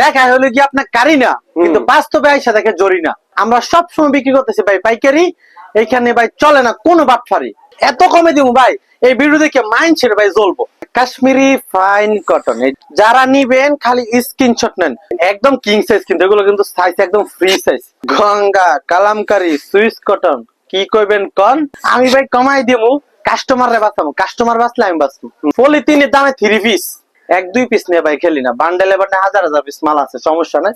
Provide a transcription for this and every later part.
দেখা হলো কি আপনার কারি না কিন্তু বাস্তবে আইসা দেখে জরি না। আমরা সব সময় বিক্রি করতেছি ভাই পাইকারি এইখানে ভাই চলে না কোনো বাটফারি। এত কমে দিব ভাই এই ভিডিও দেখে মাইন্ড ছেড়ে ভাই জ্বলবো। কাশ্মীরি ফাইন কটন যারা নিবেন খালি স্ক্রিনশট নেন। একদম কিং সাইজ কিন্তু এগুলো কিন্তু সাইজ একদম free size Ganga kalamkari Swiss cotton কি কইবেন কন? আমি ভাই কমাই দিমু কাস্টমার রে বাঁচাবো কাস্টমার বাঁচলে আমি বাঁচবো। পলিথিনের দামে থ্রি পিস এক দুই পিস নিয়ে ভাই খেলি না। বান্ডেলে বান্ডে হাজার হাজার পিস মাল আছে সমস্যা নাই।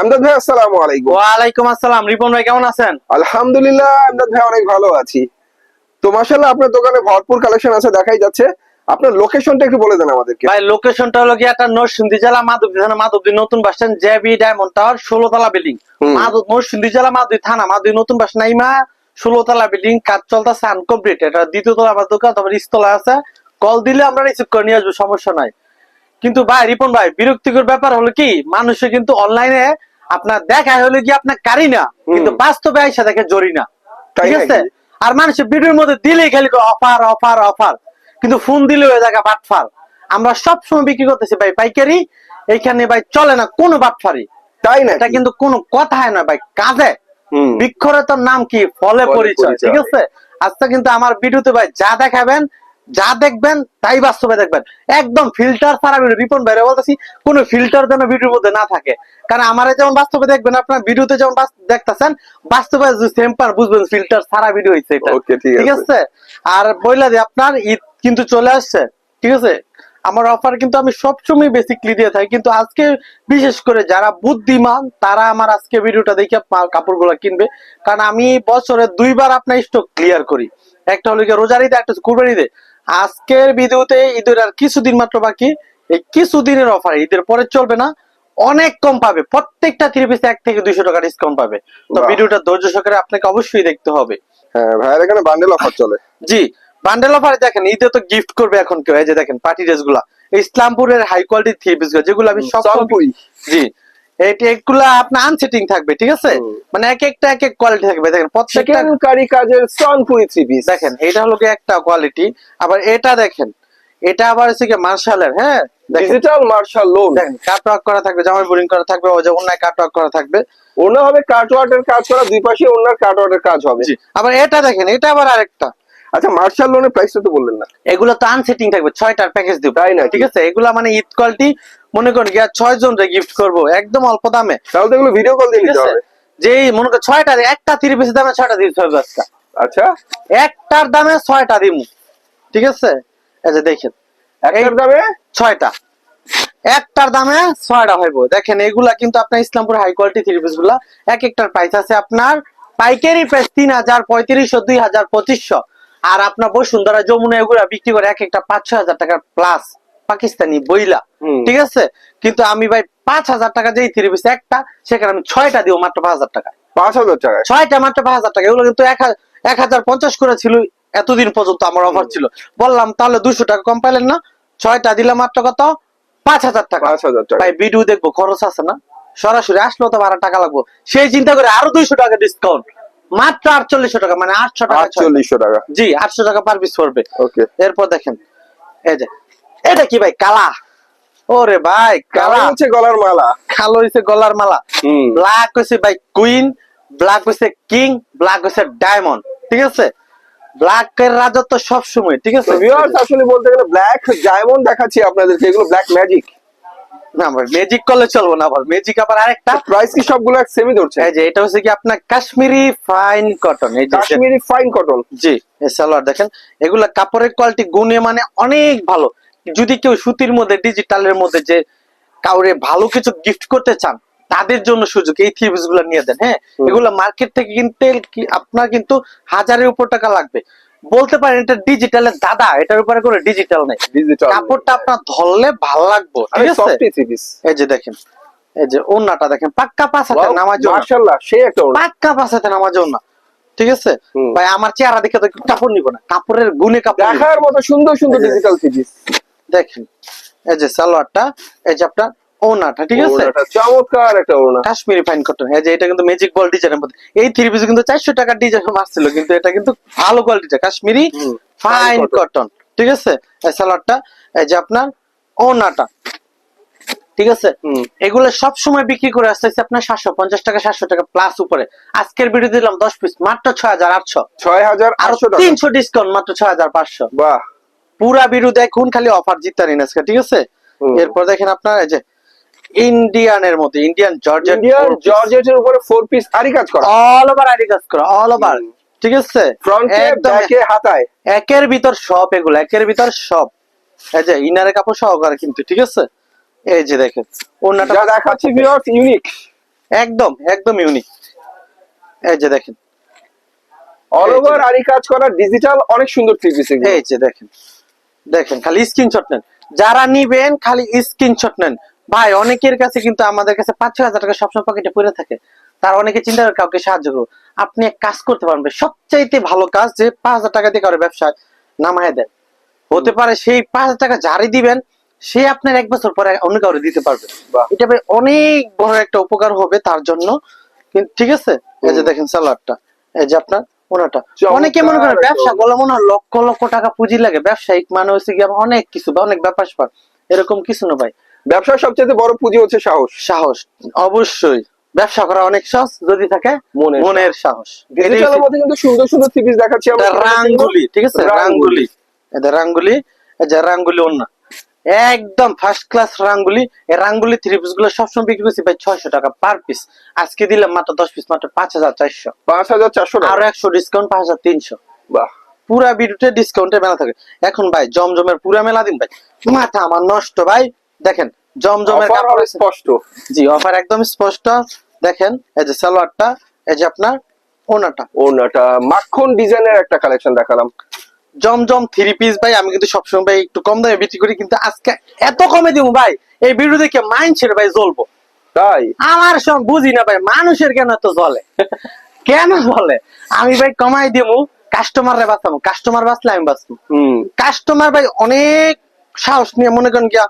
আমদাদ ভাই আসসালামু আলাইকুম। ওয়ালাইকুম আসসালাম। রিপন ভাই কেমন আছেন? আলহামদুলিল্লাহ আমদাদ ভাই অনেক ভালো আছি। তো মাশাআল্লাহ আপনার দোকানে ভরপুর কালেকশন আছে দেখাই যাচ্ছে। আপনার লোকেশনটা একটু বলে দেন আমাদেরকে। ভাই লোকেশনটা হলো কি একটা নরসিংদী জেলা মাধবদী থানা মাধবদী নতুন bus stand JB diamond tower ষোলো তলা বিল্ডিং। মাধব নরসিংদী জেলা মাধবদী থানা মাধবদী নতুন বাস নাইমা ষোলো তলা বিল্ডিং কাজ চলতেছে আনকমপ্লিট এটা দ্বিতীয় তলা আমার দোকান তারপর ইস্তলা আছে। কল দিলে আমরা রিসিভ করে নিয়ে আসব সমস্যা নাই। কিন্তু ভাই রিপন ভাই বিরক্তিকর ব্যাপার হলো কি মানুষে কিন্তু অনলাইনে আপনার দেখায় হলো কি আপনার কারি না কিন্তু বাস্তবে আইসা দেখে জরি না। ঠিক আছে? আর মানুষের ভিডিওর মধ্যে দিলেই খালি অফার অফার অফার। কিন্তু ফোন দিলে হয়ে জায়গা বাটফার। আমরা সব সময় বিক্রি করতেছি ভাই পাইকারি এইখানে ভাই চলে না কোনো বাটফারি। তাই না এটা কিন্তু কোনো কথাই নয় ভাই কাজে। হুম। বৃক্ষরতন নাম কি? ফলে পরিচয়। ঠিক আছে? আজকে কিন্তু আমার ভিডিওতে ভাই যা দেখাবেন যা দেখবেন তাই বাস্তবে দেখবেন। একদম ফিল্টার ছাড়া ভিডিও রিপন ভাইরে বলতেছি কোন ফিল্টার যেন ভিডিওর মধ্যে না থাকে। কারণ আমারে যেমন বাস্তবে দেখবেন আপনার ভিডিওতে যেমন দেখতেছেন বাস্তবে সেম্পার বুঝবেন ফিল্টার ছাড়া ভিডিও হয়েছে এটা। ঠিক আছে। আর বইলা দিয়ে আপনার ঈদ কিন্তু চলে আসছে ঠিক আছে? আমার অফার কিন্তু আমি সবসময় বেসিকলি দিয়ে থাকি। কিন্তু আজকে বিশেষ করে যারা বুদ্ধিমান তারা আমার আজকে ভিডিওটা দেখে কাপড়গুলো কিনবে। কারণ আমি বছরে দুইবার আপনার স্টক ক্লিয়ার করি। একটা হলো গিয়ে রোজার ঈদে একটা কুরবানি ঈদে। আজকের ভিডিওতে ঈদের আর কিছুদিন মাত্র বাকি। এই কিছুদিনের অফার ঈদের পরে চলবে না। অনেক কম পাবে। প্রত্যেকটা থ্রি পিস এক থেকে দুইশো টাকা ডিসকাউন্ট পাবে। তো। ভিডিওটা ধৈর্য সহকারে আপনাকে অবশ্যই দেখতে হবে। হ্যাঁ ভাইয়ের এখানে বান্ডেল অফার চলে। জি। বান্ডেল অফারে দেখেন ঈদে তো গিফট করবে এখন কেউ এই যে দেখেন পার্টি ড্রেসগুলা। ইসলামপুরের হাই কোয়ালিটি থ্রি পিস যেগুলো আমি সব। জি। এগুলা আপনার আনসেটিং থাকবে ঠিক আছে? মানে এক একটা এক এক কোয়ালিটি থাকবে দেখেন প্রত্যেকটা কারি কাজের সনপুরি থ্রি পিস দেখেন এটা হলো একটা কোয়ালিটি আবার এটা দেখেন এটা আবার হচ্ছে কি মার্শালের হ্যাঁ? ডিজিটাল মার্শাল লোন দেখেন কাটওয়ার্ক করা থাকবে জামাই বোরিং করা থাকবে ওই যে অন্যায় কাটওয়ার্ক করা থাকবে। ওনা হবে কাটওয়ার্টের কাজ করা দুই পাশে ওনার কাটওয়ার্টের কাজ হবে। জি। আবার এটা দেখেন এটা আবার আরেকটা। আচ্ছা মার্শাল লোনের প্রাইসটা তো বললেন না। এগুলো তো আনসেটিং থাকবে ছয়টার প্যাকেজ দিব। তাই না ঠিক আছে এগুলা মানে ঈদ কোয়ালিটি মনে করেন গিয়া ছয় জন রে গিফট করব একদম অল্প দামে। তাহলে তো এগুলো ভিডিও কল দিয়ে নিতে হবে। যেই মনে করেন ছয়টা একটা তিরিশ পিসের দামে ছয়টা দিতে হবে আজকে। আচ্ছা। একটার দামে ছয়টা দিমু ঠিক আছে? যে দেখেন একটার দামে? ছয়টা। একটার দামে ছয়টা হইব। দেখেন এগুলা কিন্তু আপনার ইসলামপুর হাই কোয়ালিটি থ্রি পিসগুলা এক একটার প্রাইস আছে আপনার পাইকারি প্রাইস তিন হাজার পঁয়ত্রিশশো দুই হাজার পঁচিশশো। আর আপনার বসুন্ধরা যমুনা এগুলা বিক্রি করে এক একটা পাঁচ ছয় হাজার টাকার প্লাস পাকিস্তানি বইলা। ঠিক আছে? কিন্তু আমি ভাই পাঁচ হাজার টাকা যেই থ্রি পিস একটা সেখানে আমি ছয়টা দিব মাত্র পাঁচ হাজার টাকা পাঁচ হাজার টাকায় ছয়টা মাত্র পাঁচ হাজার টাকা। এগুলো কিন্তু এক এক হাজার পঞ্চাশ করে ছিল এতদিন পর্যন্ত আমার অফার ছিল। বললাম তাহলে দুশো টাকা কম পাইলেন না ছয়টা দিলাম মাত্র কত? পাঁচ হাজার টাকা। পাঁচ হাজার টাকা। ভাই ভিডিও দেখব খরচ আছে না? সরাসরি আসলেও তো বারো টাকা লাগবো। সেই চিন্তা করে আরও দুইশো টাকা ডিসকাউন্ট মাত্র আটচল্লিশশো টাকা মানে আটশো টাকা। আটচল্লিশশো টাকা। জি আটশো টাকা পার পিস পড়বে। ওকে এরপর দেখেন এই যে এটা কি ভাই কালা? ওরে ভাই কালা। হচ্ছে গলার মালা। কালো হইছে গলার মালা। ব্ল্যাক হইছে ভাই কুইন ব্ল্যাক হইছে কিং ব্ল্যাক হইছে ডায়মন্ড ঠিক আছে? ব্ল্যাক এর রাজত্ব সব সময় ঠিক আছে? ভিউয়ার্স আসলে বলতে গেলে ব্ল্যাক ডায়মন্ড দেখাচ্ছি আপনাদেরকে এগুলো ব্ল্যাক ম্যাজিক না ভাই ম্যাজিক করলে চলবো না আবার ম্যাজিক আবার আরেকটা। প্রাইস কি সবগুলো এক ধরছে? এই যে এটা হচ্ছে কি আপনার কাশ্মীরি ফাইন কটন এই যে কাশ্মীরি ফাইন কটন জি এই সালোয়ার দেখেন। এগুলা কাপড়ের কোয়ালিটি গুণে মানে অনেক ভালো। যদি কেউ সুতির মধ্যে ডিজিটালের মধ্যে যে কাউরে ভালো কিছু গিফট করতে চান তাদের জন্য সুযোগ এই থ্রি পিসগুলো নিয়ে দেন হ্যাঁ। এগুলো মার্কেট থেকে কিনতে কি আপনার কিন্তু হাজারের উপর টাকা লাগবে। বলতে পারেন এটা ডিজিটালের দাদা এটার উপরে কোনো ডিজিটাল নেই। ডিজিটাল কাপড়টা আপনার ধরলে ভালো লাগবে ঠিক আছে? এই যে দেখেন এই যে ওন্নাটা দেখেন পাক্কা নামার জন্য মাশাআল্লাহ সেই একটা ওড়না। পাক্কা পাঁচ হাতে নামার জন্য ঠিক আছে। ভাই আমার চেহারা দেখে তো কাপড় নিব না কাপড়ের গুণে কাপড়। দেখার মতো সুন্দর সুন্দর ডিজিটাল পিস দেখেন এই যে সালোয়ারটা এই যে আপনার ওনাটা ঠিক আছে? চমৎকার একটা ওড়না। কাশ্মীরি ফাইন কটন এই যে এটা কিন্তু ম্যাজিক বল ডিজাইনের মধ্যে। এই থ্রি পিস কিন্তু চারশো টাকার ডিজাইন মারছিল কিন্তু এটা কিন্তু ভালো কোয়ালিটিটা কাশ্মীরি ফাইন কটন ঠিক আছে? এই এই যে আপনার ওনাটা ঠিক আছে? এগুলো সব সময় বিক্রি করে আসতেছে আপনার সাতশো পঞ্চাশ টাকা সাতশো টাকা প্লাস উপরে। আজকের ভিডিও দিলাম দশ পিস মাত্র ছয় হাজার আটশো। ছয় হাজার আটশো তিনশো ডিসকাউন্ট মাত্র ছয় হাজার পাঁচশো। বাহ। পুরা ভিডিও দেখুন খালি অফার জিতারি না আজকে, ঠিক আছে? এরপর দেখেন আপনার এই যে ইন্ডিয়ানের মধ্যে ইন্ডিয়ান জর্জেট ইন্ডিয়ান জর্জেটের উপরে ফোর পিস আরি কাজ করা। অল ওভার আইডি কাজ করা অল ওভার ঠিক আছে? ফ্রন্টে একদম ব্যাকে হাতায়। একের ভিতর সব এগুলো একের ভিতর সব। এই যে ইনারের কাপড় সহকারে কিন্তু ঠিক আছে? এই যে দেখেন ওনাটা যা দেখাচ্ছি ভিউয়ার্স ইউনিক একদম একদম ইউনিক এই যে দেখেন। অল ওভার আরি কাজ করা ডিজিটাল অনেক সুন্দর থ্রি পিস এই যে দেখেন। দেখেন খালি স্ক্রিনশট নেন। যারা নিবেন খালি স্ক্রিনশট নেন। ভাই অনেকের কাছে কিন্তু আমাদের কাছে পাঁচ ছয় হাজার টাকা সবসময় পকেটে পড়ে থাকে। তার অনেকে চিন্তা করে কাউকে সাহায্য করব। আপনি এক কাজ করতে পারবেন সবচাইতে ভালো কাজ যে পাঁচ হাজার টাকা দিয়ে কারও ব্যবসা নামায় দেন। হতে পারে সেই পাঁচ হাজার টাকা যারই দিবেন সে আপনার এক বছর পরে অন্য কাউরে দিতে পারবে। এটা অনেক বড় একটা উপকার হবে তার জন্য। কিন্তু ঠিক আছে? এই যে। দেখেন সালোয়ারটা এই যে আপনার ওনাটা। অনেকে মনে করেন ব্যবসা বলে মনে হয় লক্ষ লক্ষ টাকা পুঁজি লাগে। ব্যবসায়িক মানে হচ্ছে কি অনেক কিছু বা অনেক ব্যাপার এরকম কিছু না ভাই। ব্যবসার সবচেয়ে বড় পুঁজি হচ্ছে সাহস। সাহস অবশ্যই। ব্যবসা করা অনেক সহজ যদি থাকে মনের সাহস। ডিজিটালের মধ্যে কিন্তু সুন্দর সুন্দর পিস দেখাচ্ছি আমরা রাঙ্গুলি ঠিক আছে? রাঙ্গুলি। এটা রাঙ্গুলি যে রাঙ্গুলি অন্য একদম ফার্স্ট ক্লাস রাঙ্গুলি। এই রাঙ্গুলি থ্রি পিসগুলো সবসময় বিক্রি করছি ভাই ছয়শো টাকা পার পিস আজকে দিলাম মাত্র দশ পিস মাত্র পাঁচ হাজার চারশো। পাঁচ হাজার চারশো আরও একশো ডিসকাউন্ট পাঁচ হাজার তিনশো। বাহ। পুরা ভিডিওতে ডিসকাউন্টে মেলা থাকে। এখন ভাই জমজমের পুরা মেলা দিন ভাই। মাথা আমার নষ্ট ভাই। দেখেন জমজমের কাপড় স্পষ্ট। জি অফার একদম স্পষ্ট। দেখেন এই যে সালোয়ারটা এই যে আপনার ওনাটা ওনাটা মাখন ডিজাইনের একটা কালেকশন দেখালাম। জমজম থ্রি পিস ভাই আমি কিন্তু সবসময় ভাই একটু কম দামে বিক্রি করি কিন্তু আজকে এত কমে দিব ভাই। এই ভিডিও দেখে মাইন্ড ছেড়ে ভাই জ্বলবো। তাই? আমার সব বুঝি না ভাই মানুষের কেন এত জ্বলে? কেন জ্বলে? আমি ভাই কমাই দিমু কাস্টমারে বাঁচাবো কাস্টমার বাঁচলে আমি বাঁচবো। হুম। কাস্টমার ভাই অনেক সাহস নিয়ে মনে করেন গিয়া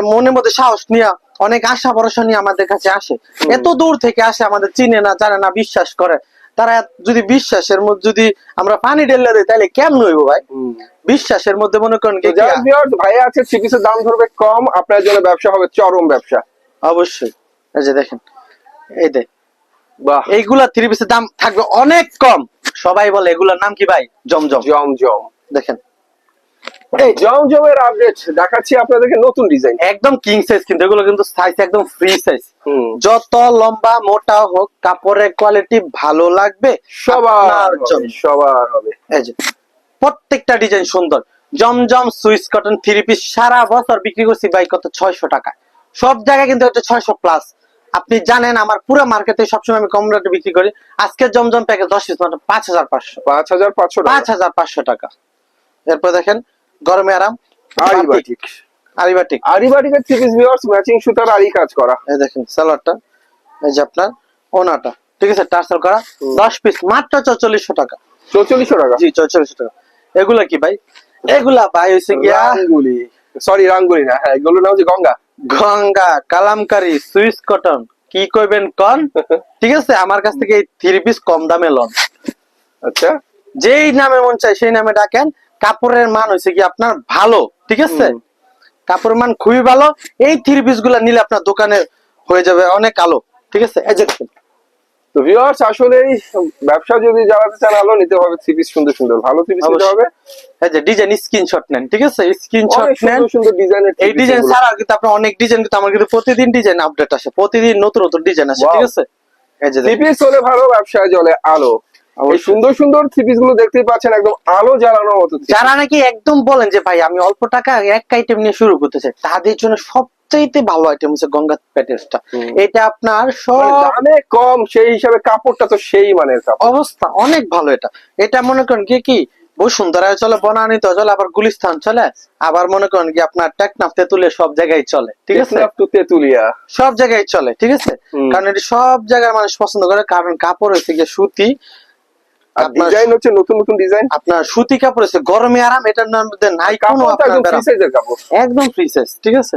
মনের মধ্যে সাহস নিয়ে অনেক আশা ভরসা নিয়ে আমাদের কাছে আসে। এত দূর থেকে আসে আমাদের চিনে না জানে না বিশ্বাস করে। তারা যদি বিশ্বাসের মধ্যে যদি আমরা পানি ঢেলে দিই তাহলে কেমন হইব ভাই? বিশ্বাসের মধ্যে মনে করেন ভাই আছে পিসের দাম ধরবে কম আপনার জন্য ব্যবসা হবে চরম ব্যবসা। অবশ্যই। এই যে দেখেন এই দে। বাহ। এইগুলা থ্রি পিসের দাম থাকবে অনেক কম। সবাই বলে এগুলার নাম কি ভাই? জমজম। জম জম দেখেন। এই জম জমের আপডেট দেখাচ্ছি আপনাদেরকে নতুন ডিজাইন একদম কিং সাইজ কিন্তু এগুলো কিন্তু সাইজ একদম ফ্রি সাইজ যত লম্বা মোটা হোক কাপড়ের কোয়ালিটি ভালো লাগবে সবার। সবার হবে। এই যে প্রত্যেকটা ডিজাইন সুন্দর। Zamzam Swiss cotton three piece সারা বছর বিক্রি করছি ভাই কত? ছয়শো টাকা সব জায়গায় কিন্তু হচ্ছে ছয়শো প্লাস আপনি জানেন আমার পুরো মার্কেটে সবসময় আমি কম রেটে বিক্রি করি। আজকে জমজম প্যাকেজ দশ পিস মাত্র পাঁচ হাজার পাঁচশো। পাঁচ হাজার পাঁচশো পাঁচ হাজার পাঁচশো টাকা। এরপর দেখেন গরমে আরাম। আরিবাটিক। আরিবাটিক। আরিবাটিকের থ্রি পিস ভিউয়ার্স ম্যাচিং সুতার আরি কাজ করা। এই দেখেন সালোয়ারটা। এই যে আপনার ওনাটা। ঠিক আছে টার্সেল করা। দশ পিস মাত্র চৌচল্লিশশো টাকা। চৌচল্লিশশো টাকা? জি চৌচল্লিশশো টাকা। এগুলা কি ভাই? এগুলা ভাই হয়েছে গিয়া রাঙ্গুলি। সরি রাঙ্গুলি না। হ্যাঁ এগুলো নাম হচ্ছে Ganga. Ganga kalamkari Swiss cotton. কি কইবেন কন? ঠিক আছে আমার কাছ থেকে এই থ্রি পিস কম দামে লন। আচ্ছা। যেই নামে মন চাই সেই নামে ডাকেন। কাপড়ের মান হয়েছে কি আপনার ভালো ঠিক আছে? কাপড়ের মান খুবই ভালো। এই থ্রি পিসগুলা নিলে আপনার দোকানে হয়ে যাবে অনেক আলো ঠিক আছে? এই যে তো ভিউয়ার্স আসলে ব্যবসা যদি জ্বালাতে চান আলো নিতে হবে থ্রি পিস সুন্দর সুন্দর ভালো থ্রি পিস নিতে হবে। এই যে ডিজাইন স্ক্রিনশট নেন ঠিক আছে? স্ক্রিনশট অনেক নেন। সুন্দর সুন্দর ডিজাইনের এই ডিজাইন ছাড়া কিন্তু আপনার অনেক ডিজাইন কিন্তু আমার কিন্তু প্রতিদিন ডিজাইন আপডেট আসে প্রতিদিন নতুন নতুন ডিজাইন আসে ঠিক আছে? এই যে থ্রি পিস হলে ভালো ব্যবসায় জলে আলো। এই সুন্দর সুন্দর থ্রি পিসগুলো দেখতেই পাচ্ছেন একদম আলো জ্বালানোর মতো যারা নাকি একদম বলেন যে ভাই আমি অল্প টাকা এক আইটেম নিয়ে শুরু করতে চাই তাদের জন্য সবচাইতে ভালো আইটেম হচ্ছে গঙ্গা প্যাটেলসটা এটা আপনার মানে সব দামে কম সেই হিসাবে কাপড়টা তো সেই মানের অবস্থা অনেক ভালো এটা। এটা মনে করেন কি কি বসুন্ধরায় চলে বনানীতে চলে আবার গুলিস্তান চলে আবার মনে করেন কি আপনার টেকনাফ তেতুলে সব জায়গায় চলে ঠিক আছে? তেতুলিয়া। সব জায়গায় চলে ঠিক আছে? কারণ এটা সব জায়গায় মানুষ পছন্দ করে কারণ কাপড় হচ্ছে গিয়ে সুতি আর ডিজাইন হচ্ছে নতুন নতুন ডিজাইন আপনার সুতি কাপড় হচ্ছে গরমে আরাম এটার নাম নাই কোনো আপনার একদম ফ্রি সাইজের কাপড়। একদম ফ্রি সাইজ ঠিক আছে?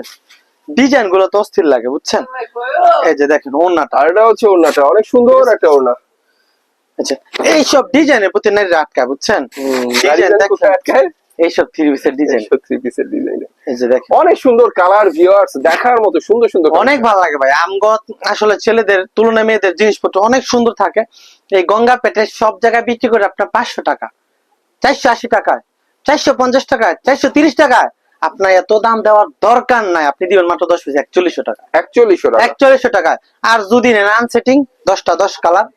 ডিজাইনগুলো তো অস্থির লাগে বুঝছেন? এই যে দেখেন ওড়নাটা। এটা হচ্ছে ওড়নাটা অনেক সুন্দর একটা ওড়না। আচ্ছা এইসব ডিজাইনের প্রতি নারীরা আটকায় বুঝছেন? ডিজাইন দেখেন। এইসব থ্রি পিসের ডিজাইন থ্রি পিসের ডিজাইন অনেক সুন্দর কালার ভিউয়ার্স দেখার মতো সুন্দর সুন্দর অনেক ভালো লাগে ভাই। আমগত আসলে ছেলেদের তুলনায় মেয়েদের জিনিসপত্র অনেক সুন্দর থাকে। এই গঙ্গা পেটে সব জায়গায় বিক্রি করে আপনার পাঁচশো টাকা চারশো আশি টাকায় চারশো পঞ্চাশ টাকায় চারশো তিরিশ টাকায়। আপনার এত দাম দেওয়ার দরকার নাই। আপনি দিবেন মাত্র দশ পিস একচল্লিশশো টাকা। একচল্লিশশো টাকা। একচল্লিশশো টাকায়। আর যদি নেন আনসেটিং দশটা দশ কালার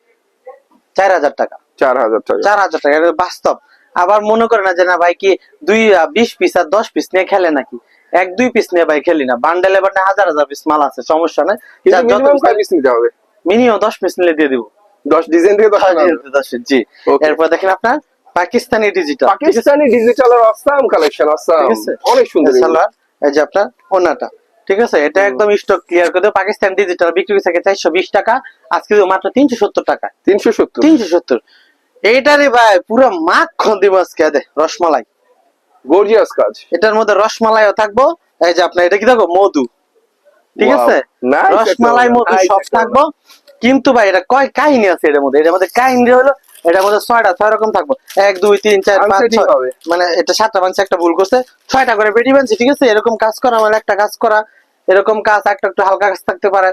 চার হাজার টাকা। চার হাজার টাকা। চার হাজার টাকা বাস্তব। আবার মনে করে না যে না ভাই কি দুই বিশ পিস আর দশ পিস নিয়ে খেলে নাকি? এক দুই পিস নিয়ে ভাই খেলি না। বান্ডেলে বান্ডে হাজার হাজার পিস মাল আছে সমস্যা নাই। মিনিমাম পিস নিতে হবে? মিনিমাম দশ পিস নিলে দিয়ে দিব। দশ ডিজাইন থেকে দশ দশ জি। এরপর দেখেন আপনার পাকিস্তানি ডিজিটাল পাকিস্তানি ডিজিটালের অসাম কালেকশন অসাম অনেক সুন্দর এই যে আপনার ওনাটা। ঠিক আছে? এটা একদম স্টক ক্লিয়ার করে দেবো। পাকিস্তান ডিজিটাল বিক্রি থাকে চারশো বিশ টাকা আজকে মাত্র তিনশো সত্তর টাকা তিনশো সত্তর। তিনশো সত্তর। এইটারে ভাই পুরো মাখন দিব আজকে দে রসমালাই। গর্জিয়াস কাজ। এটার মধ্যে রসমালাইও থাকব এই যে আপনার এটা কি থাকব? মধু। ঠিক আছে? রসমালাই মধু সব থাকব। কিন্তু ভাই এটা কয় কাহিনী আছে এটার মধ্যে? এটার মধ্যে কাহিনী হলো এটার মধ্যে ছয়টা ছয় রকম থাকব। এক দুই তিন চার পাঁচ ছয় হবে। মানে এটা সাতটা বানছে একটা ভুল করছে। ছয়টা করে পেটি বানছে ঠিক আছে? এরকম কাজ করা মানে একটা কাজ করা। এরকম কাজ একটা একটু হালকা কাজ থাকতে পারে।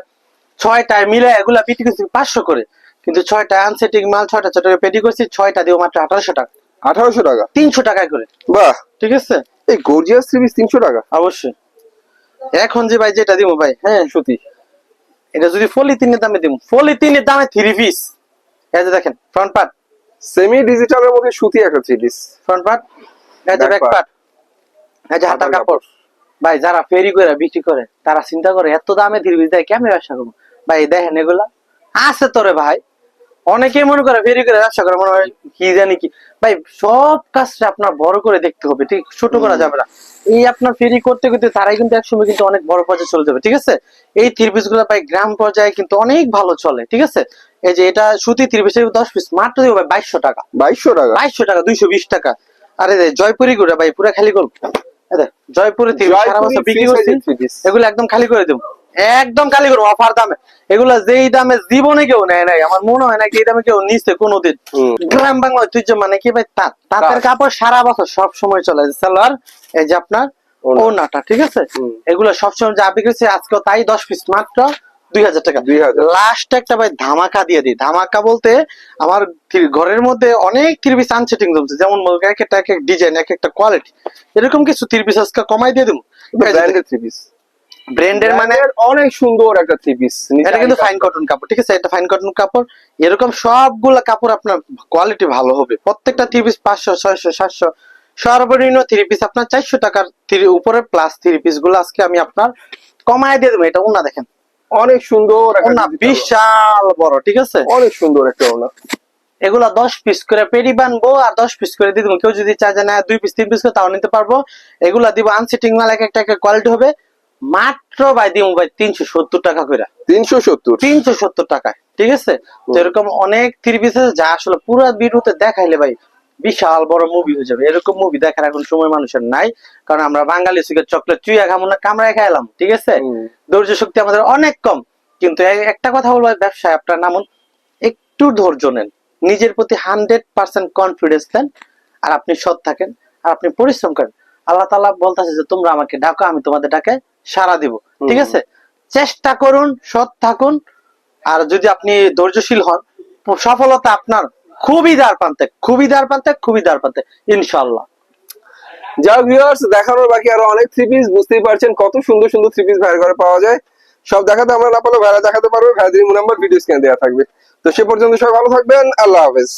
ছয়টায় মিলে এগুলা বিক্রি করছি পাঁচশো করে। কিন্তু ছয়টা আনসেটিং মাল ছয়টা ছয়টা পেটি করছি ছয়টা দিও মাত্র আঠারোশো টাকা। আঠারোশো টাকা? তিনশো টাকায় করে। বাহ। ঠিক আছে? এই গর্জিয়াস থ্রি পিস তিনশো টাকা? অবশ্যই। এখন যে ভাই যেটা দিব ভাই হ্যাঁ? সত্যি। এটা যদি ফলি তিনের দামে দিব। পলিথিনের দামে থ্রি পিস এই যে দেখেন ফ্রন্ট পার্ট সেমি ডিজিটালের মধ্যে সুতি একটা থ্রি পিস ফ্রন্ট পার্ট এই যে ব্যাক পার্ট এই যে হাতার কাপড়। ভাই যারা ফেরি করে বিক্রি করে তারা চিন্তা করে এত দামে থ্রি পিস দেয় কেমনে ব্যবসা করব? ভাই দেখেন এগুলা। আছে তোরে ভাই। অনেকেই মনে করে ফেরি করে ব্যবসা করে মনে হয় কি জানি কি। ভাই সব কাজটা আপনার বড় করে দেখতে হবে ঠিক? ছোট করা যাবে না। এই আপনার ফেরি করতে করতে তারাই কিন্তু একসময় কিন্তু অনেক বড় পর্যায়ে চলে যাবে ঠিক আছে? এই থ্রি পিসগুলো ভাই গ্রাম পর্যায়ে কিন্তু অনেক ভালো চলে ঠিক আছে? এই যে এটা সুতি ত্রিপিসের দশ পিস মাত্র দেবো ভাই বাইশশো টাকা। বাইশশো টাকা? বাইশশো টাকা দুইশো বিশ টাকা। আরে জয়পুরি গুড়া ভাই পুরা খালি করব জয়পুরি সারা বছর বিক্রি করছি এগুলো একদম খালি করে দেবো। একদম খালি করব অফার দামে। এগুলো যেই দামে জীবনে কেউ নেয় নাই আমার মনে হয় না এই দামে কেউ নিচ্ছে কোনোদিন। গ্রাম বাংলা ঐতিহ্য মানে কি ভাই? তাঁত। তাঁতের কাপড় সারা বছর সব সময় চলে। সালোয়ার এই যে আপনার। ওনাটা ঠিক আছে? এগুলো সবসময় যা বিক্রি হচ্ছে তাই দশ পিস মাত্র দুই হাজার টাকা। 2000 লাস্ট একটা ভাই ধামাকা দিয়ে দিই। ধামাকা বলতে আমার ঘরের মধ্যে অনেক থ্রি আনসেটিং জমছে যেমন মনে এক একটা এক এক ডিজাইন এক একটা কোয়ালিটি এরকম কিছু থ্রি আজকে কমাই দিয়ে দেবো। ব্র্যান্ডের মানে অনেক সুন্দর একটা থ্রি পিস এটা কিন্তু ফাইন কটন কাপড় ঠিক আছে? এটা ফাইন কটন কাপড়। এরকম সবগুলা কাপড় আপনার কোয়ালিটি ভালো হবে। প্রত্যেকটা থ্রি পিস পাঁচশো ছয়শো সাতশো সর্বনিম্ন থ্রি পিস আপনার চারশো টাকার থ্রি উপরে প্লাস থ্রি পিসগুলো আজকে আমি আপনার কমায় দিয়ে দেবো। এটা ওনা দেখেন। অনেক সুন্দর ওনা বিশাল বড় ঠিক আছে? অনেক সুন্দর একটা ওনা এগুলা দশ পিস করে পেরি বানবো আর দশ পিস করে দিয়ে দেবো। কেউ যদি চায় যে না দুই পিস তিন পিস করে তাও নিতে পারব। এগুলা দিব আনসিটিং মাল এক একটা কোয়ালিটি হবে। মাত্র ভাই দিব ভাই তিনশো সত্তর টাকা করে তিনশো সত্তর? তিনশো সত্তর টাকায় ঠিক আছে? তো এরকম অনেক থ্রি পিস আছে যা আসলে পুরো ভিডিওতে দেখাইলে ভাই বিশাল বড় মুভি হয়ে যাবে। এরকম মুভি দেখার এখন সময় মানুষের নাই কারণ আমরা বাঙালি সিগার চকলেট চুইয়া খাব না কামড়ায় খাইলাম ঠিক আছে? ধৈর্য শক্তি আমাদের অনেক কম। কিন্তু একটা কথা বলব ব্যবসায় আপনার নামুন একটু ধৈর্য নেন। নিজের প্রতি হান্ড্রেড পার্সেন্ট কনফিডেন্স দেন আর আপনি সৎ থাকেন আর আপনি পরিশ্রম করেন। আল্লাহ তাআলা বলতেছে যে তোমরা আমাকে ডাকো আমি তোমাদের ডাকে সাড়া দিব ঠিক আছে? চেষ্টা করুন সৎ থাকুন। আর যদি আপনি ধৈর্যশীল হন সফলতা আপনার খুবই দ্বার প্রান্তে খুবই দ্বার প্রান্তে খুবই দ্বার প্রান্তে ইনশাল্লাহ যাও ভিউয়ার্স দেখানোর বাকি আরও অনেক থ্রি পিস বুঝতেই পারছেন কত সুন্দর সুন্দর থ্রি পিস ভাইয়ের ঘরে পাওয়া যায়। সব দেখাতে আমরা না পারলেও ভাইরা দেখাতে পারব ভাইদের নাম্বার ভিডিও স্ক্যান দেওয়া থাকবে। তো সে পর্যন্ত সবাই ভালো থাকবেন আল্লাহ হাফেজ।